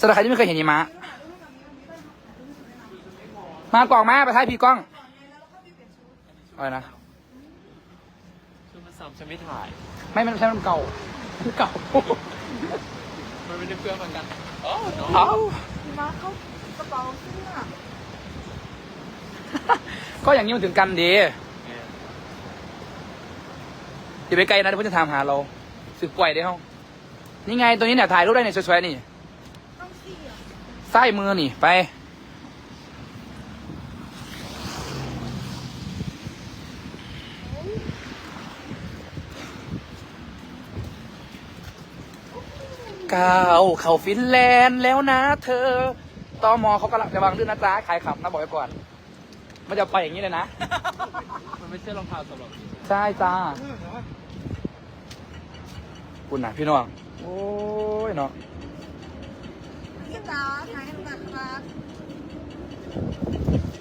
สำหรับใครที่ไม่เคยเห็นหิมะมากล่องมาไปท้ายพี่กล้องอะไรนะคือมันซ้ำฉันไม่ถ่าย ไม่มันใช่มันเก่ามันเก่ามันไม่ได้เพื่อนเหมือนกันโอ้น้องเอ้ามาเข้ากระเป๋าเสื้อก็อย่างนี้มันถึงกันดีอย่าไปไกลนะเดี๋ยวเพื่อนจะถามหาเราสึกปล่อยได้ห้องนี่ไงตัวนี้เนี่ยถ่ายรูปได้เนี่ยสวยๆนี่ต้องเสีย ใส้มือนี่ไป ก้าวเข้าฟินแลนด์แล้วนะเธอตอมอเขากำลังจะวางเรื่องนะจ๊ะขายขำนะบอกไว้ก่อน มันจะไปอย่างนี้เลยนะ มันไม่ใช่รองเท้าสำหรับ ใช่จ้าคุณนะพี่น้อง โอ้ยเนาะพี่ จ๋าถ่ายให้หน่อยครับ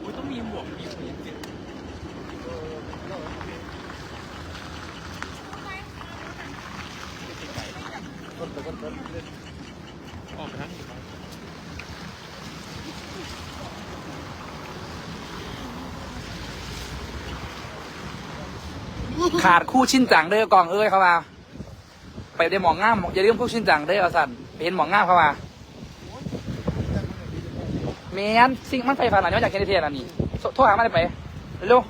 อุ้ยต้องมีหมวกมีหัวเจ็บออกไปทั้งหมดขาดคู่ชิ้นจังเด้อกองเอ้ยเข้ามา ไปได้หมองง่ามอย่าลืมคู่ชิ้นจังเด้อเอาสันไปเห็นหมองง่ามเข้ามา เมียนสิ่งมันไฟฝันอันนี้มาจากเคนเทียนอันนี้โทโทรหามาได้ไปเร็ว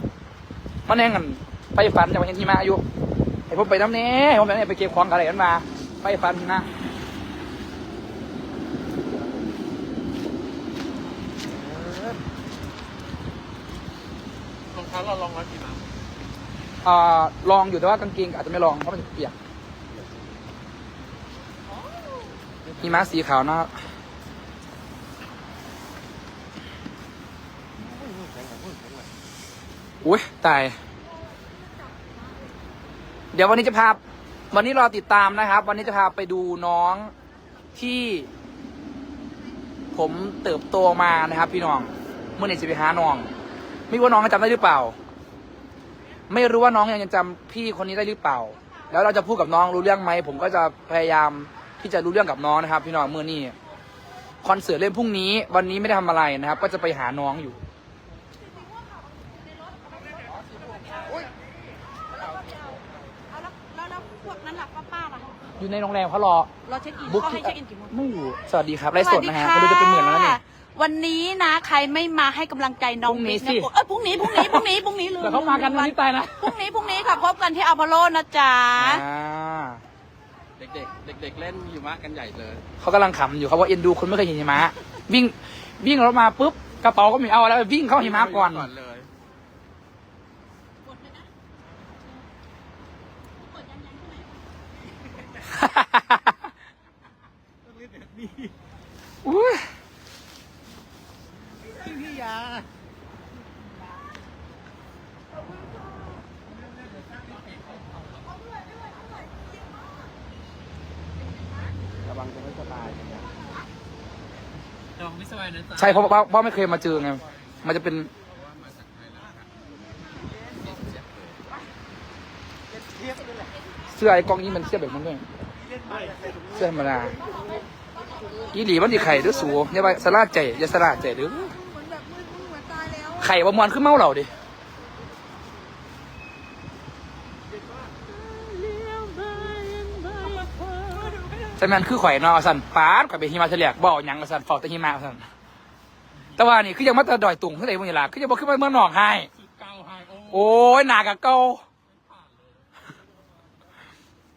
มันแน่งกันไฟฝันจากเห็นที่มาอยู่ไอ้ผมไปน้ำเนี้ผมไปเนี่ยไปเก็บของอะไรกันมาไฟฝันนะรองเท้าเราลองไว้กี่น้อ่าลองอยู่แต่ว่ากางเกงอาจจะไม่ลองเพราะมันเปียกมีม้าสีขาวนะ อุ้ยตาย เดี๋ยววันนี้จะพา วันนี้รอติดตามนะครับ วันนี้จะพาไปดูน้องที่ ผมเติบโตมานะครับ พี่น้อง เมื่อไหร่จะไปหาน้อง ไม่รู้ว่าน้องจะจำได้หรือเปล่า ไม่รู้ว่าน้องยังจำพี่คนนี้ได้หรือเปล่า แล้วเราจะพูดกับน้องรู้เรื่องไหมผมก็จะพยายามที่จะรู้เรื่องกับน้องนะครับ พี่น้องเมื่อนี้คอนเสิร์ตเล่นพรุ่งนี้ วันนี้ไม่ได้ทำอะไรนะครับ ก็จะไปหาน้องอยู่ เอาแล้วแล้วแล้วพวกนั้นหลับป้าป้าล่ะ อยู่ในโรงแรมเขารอเราเช็คอินบุ๊กเขาให้เช็คอินกี่โมงไม่อยู่ สวัสดีครับไลฟ์สดนะฮะไม่รู้จะเป็นหมื่นแล้วนะเนี่ย วันนี้นะใครไม่มาให้กำลังใจน้องพรุ่งนี้บิ๊กสิ นะเอ้ยพรุ่งนี้พรุ่งนี้พรุ่งนี้พรุ่งนี้ลืมเดี๋ยวเขามากันวันนี้ตายนะพรุ่งนี้พรุ่งนี้ค่ะพบกันที่อพอลโลนะจ๊ะ อ่าำเด็กๆ เด็กๆ เล่นหิมะกันใหญ่เลย เขากำลังขำอยู่เขาว่าเอ็นดูคนไม่เคยเห็นหิมะวิ่งวิ่งรถมาปุ๊บกระเป๋าก็ไมีเอาแล้ววิ่งเข้าหิมะก่อน ก่อนเลยอุ้ยพี่ยาระวังจะไม่สบายน้องไม่สบายนะจ๊ะใช่เพราะว่าเพราะไม่เคยมาเจอไง มันจะเป็น เสื้อไอ้กองนี้มันเสื้อแบบนั้นด้วย เสื้อธรรมดาอีหลีมันดีไข่ด้วยสูอย่าไปสลาดใจอย่าสลาดใจด้อเหมือไข่ประมวลขึ้นเมาเหล่าดิแต่มันคือข่อยนอสันปาดข่อยไปหิมะเฉลียกบ่อหยังสันฟอกแต่หิมะสันแต่ว่านี่คือยังมาต่ดอยตุงขึ้นไหนบางอย่างคือยังบอกขึ้นมาเมื่อหนองให้โอ้ยหนากับเกา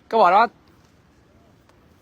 ก็บอกว่า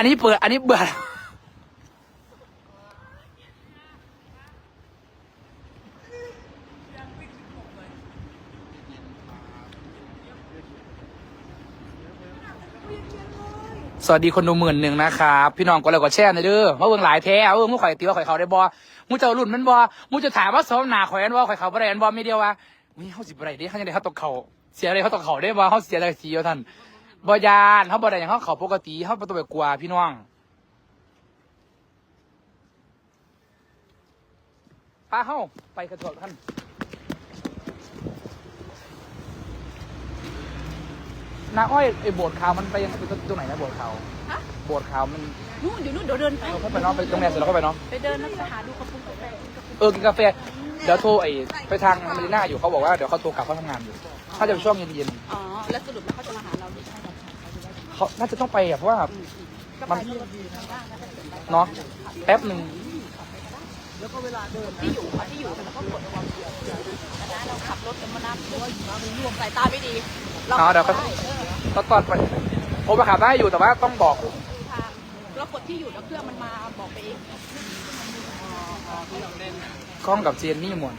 อันนี้เปิด อันนี้เบื่อวัสดีคนดูหมื่นหนึ่งนะครับพี่น้องก็เลยกดแชร์หน่อยเด้อมาเบิ่งหลายแท้เออมึงข่อยตีว่าข่อยเขาได้บ่มึงจะเอารุ่นมันบ่มึงจะถามว่าซ้อมหนาข่อยอันบ่ข่อยเขาบ่ได้อันบ่ไม่เดียวว่ามึงเฮาสิบ่ได้เด้เขาจังได๋เขาตกเขาเสียอะไรเขาตกเขาได้บ่เขาเสียอะไรทีว่าท่าน บ่ยานเขาบ่ได้หยังเขาเขาปกติเขาบ่ต้องไปกลัวพี่น้องป้าเฮาไปกระโดดท่านนาอ้อยไอ้โบสถ์ขาวมันไปยังไปตรงไหนนะโบสถ์ขาวฮะโบสถ์ขาวมันนู่นอยู่นู่นเดี๋ยวเดินไป เราเข้าไปเนาะไปตรงแรกเสร็จแล้วเข้าไปเนาะไปเดินแล้วไปหาดูกระปุกกาแฟกินกระปุกเออกินกาแฟเดี๋ยวโทรไอ้ไปทางมารีน่าอยู่เขาบอกว่าเดี๋ยวเขาโทรกลับเขาทำงานอยู่เขาจะไปช่วงเย็นอ๋อ แล้วสรุปแล้วเขาจะมาหา เราดิใช่ไหมๆเขาน่าจะต้องไปอะเพราะว่าก็มัไปนที่ทางบ้านแล้วก็เดินไปเนาะแป๊บหนึ่งที่อยู่ค่ะที่อยู่แต่เราก็กดความเสี่ยงแต่นะเราขับรถกันมานับด้วยเรารวมสายตาไม่ดีเราเอาเดี๋ยวก็เขาตอนตอนไปผมไปขับได้อยู่แต่ว่าต้องบอกทางเรากดที่อยู่แล้วเครื่องมันมาบอกไปเองกล้องกับเจนนี่หมด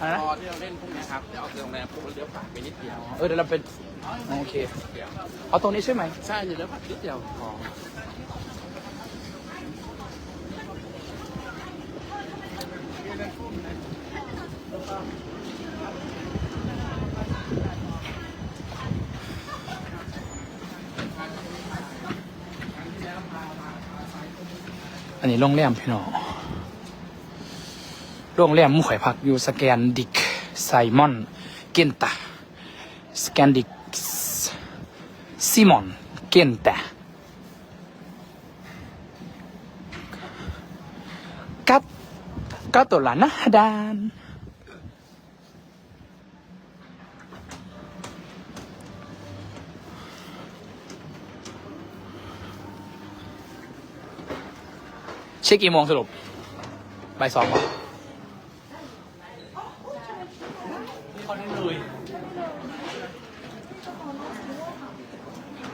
อะไรนะพอที่เราเล่นพวกเนี้ยครับเดี๋ยวเอาโรงแรมปุ๊บเลี้ยวขวาไปนิดเดียวเออเดี๋ยวเราเป็น โอเค เอาตรงนี้ใช่ไหมใช่เดี๋ยวเลี้ยวขวานิดเดียวพออันนี้โรงแรมพี่น้องโรงแรมมุข่อยพักอยู่สแกนดิกไซมอน เกนตาสแกนดิก ซิมอนเกนตากัดกัตโตลานะดานเช็คกี่โมงสรุปบ่ายสองป่ะ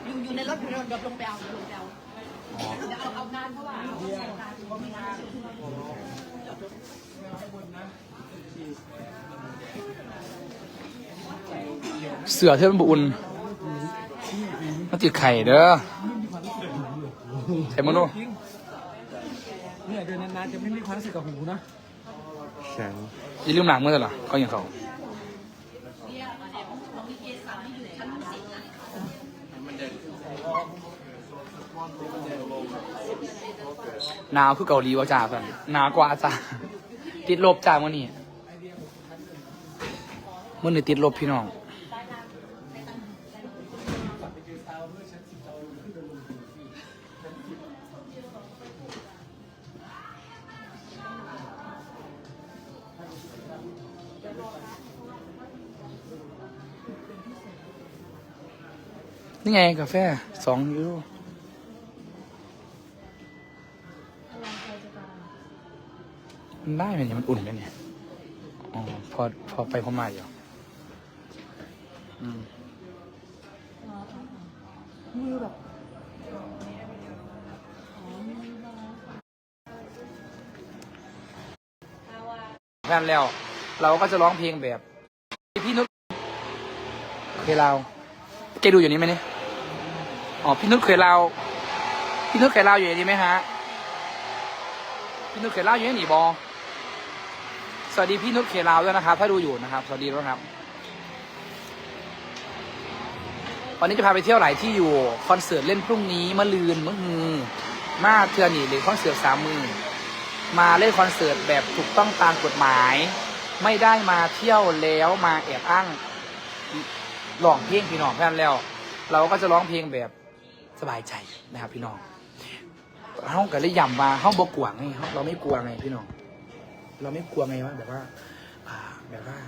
อยู่อยู่ในรถเดี๋ยวเดี๋ยวลงไปเอาเดี๋ยวลงไปเอาเดี๋ยวเอาเอางานเพราะว่าเอางานเขามีงาน เสือเท่ามันบุอุ่นมันติดไข่เด้อใส่มือดูเนี่ยเดินนานๆจะไม่มีความรู้สึกกับหูนะแข็งอย่าลืมหลังมือเหรอก็อย่างเขา หนาวคือเกาหลีวะจ้าเพื่อนหนาวกว่าจ้าติดลบจ้ามื่อนี้มื่อนี้ติดลบพี่น้องนี่ไงกาแฟสองยูโร มันได้ไหมเนี่ยมันอุ่นไหมเนี่ยอ๋อพอพอไปพอมาอยู่อืมแพนแล้ว เราก็จะร้องเพลงแบบ พี่นุชเคยเราแกดูอยู่นี่ไหมเนี่ยอ๋อพี่นุชเคยเราพี่นุชเคยเราอยู่นนี้ไหมฮะพี่นุชเคยเล่าอยู่นหนีบอ สวัสดีพี่นุชเคล่าด้วยนะครับ ถ้าดูอยู่นะครับ สวัสดีด้วยครับ วันนี้จะพาไปเที่ยวหลายที่อยู่คอนเสิร์ตเล่นพรุ่งนี้มะลืนมะฮือมาเทือนี่หรือคอนเสิร์ตสามมือมาเล่นคอนเสิร์ตแบบถูกต้องตามกฎหมาย ไม่ได้มาเที่ยวแล้วมาแอบอ้างร้องเพลงพี่น้องแค่นั้นแล้ว เราก็จะร้องเพลงแบบสบายใจนะครับพี่น้องเฮาก็เลยย้ำว่าเฮาบ่กลัวไงเราไม่กลัวไงพี่น้อง เราไม่กลัวไงว่าแบบว่าอ่าแบบว่า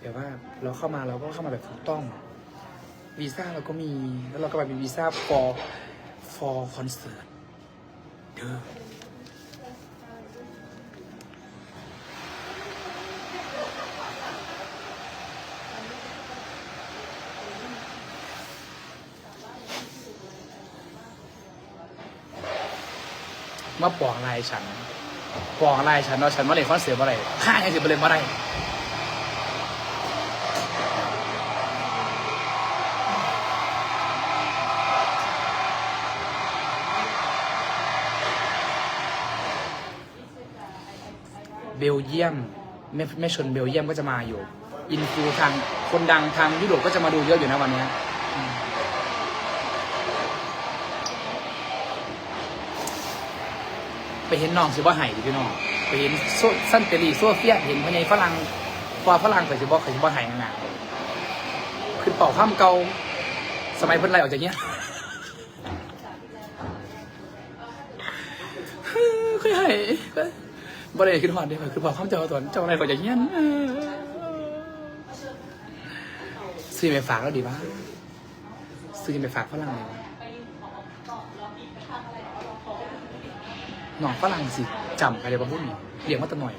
แบบว่าเราเข้ามาเราก็เข้ามาแบบถูกต้องวีซ่าเราก็มี แล้วเราก็ไปเป็นวีซ่า for for concert เด้อ มาปองลายฉันปองลายฉันว่าฉันมาเลยนคอนเสิร์ตอะไรข้าอย่างสิบเลยนอะไรเบลเยียมแม่แม่ชนเบลเยียมก็จะมาอยู่ อินฟูทางคนดังทางยุโรปก็จะมาดูเยอะอยู่นะวันนี้ ไปเห็นน้องสิว่ไห้ดิพี่น้องไปเห็นโซสั้นเปรีโซเฟียเห็นภายฝรั่งพอฝรั่งไปสิบอกเขาสิว่ไห้งานคือเป่าข้ามเก่าสมัยเพิ่นไล่ออกจากเนี้ยคือไห้บ่ได้ขึ้นหอดเด้คือเป่าข้ามเจ้าตอนเจ้าอะไรก็จากเนี้ยซื้อไปฝากแล้วดีป่ะซื้อไปฝากฝรั่งเลย หนองฝรั่งสิจำใครเลยบ้าบุ้นเลี้ยงมาตั้งหน่อย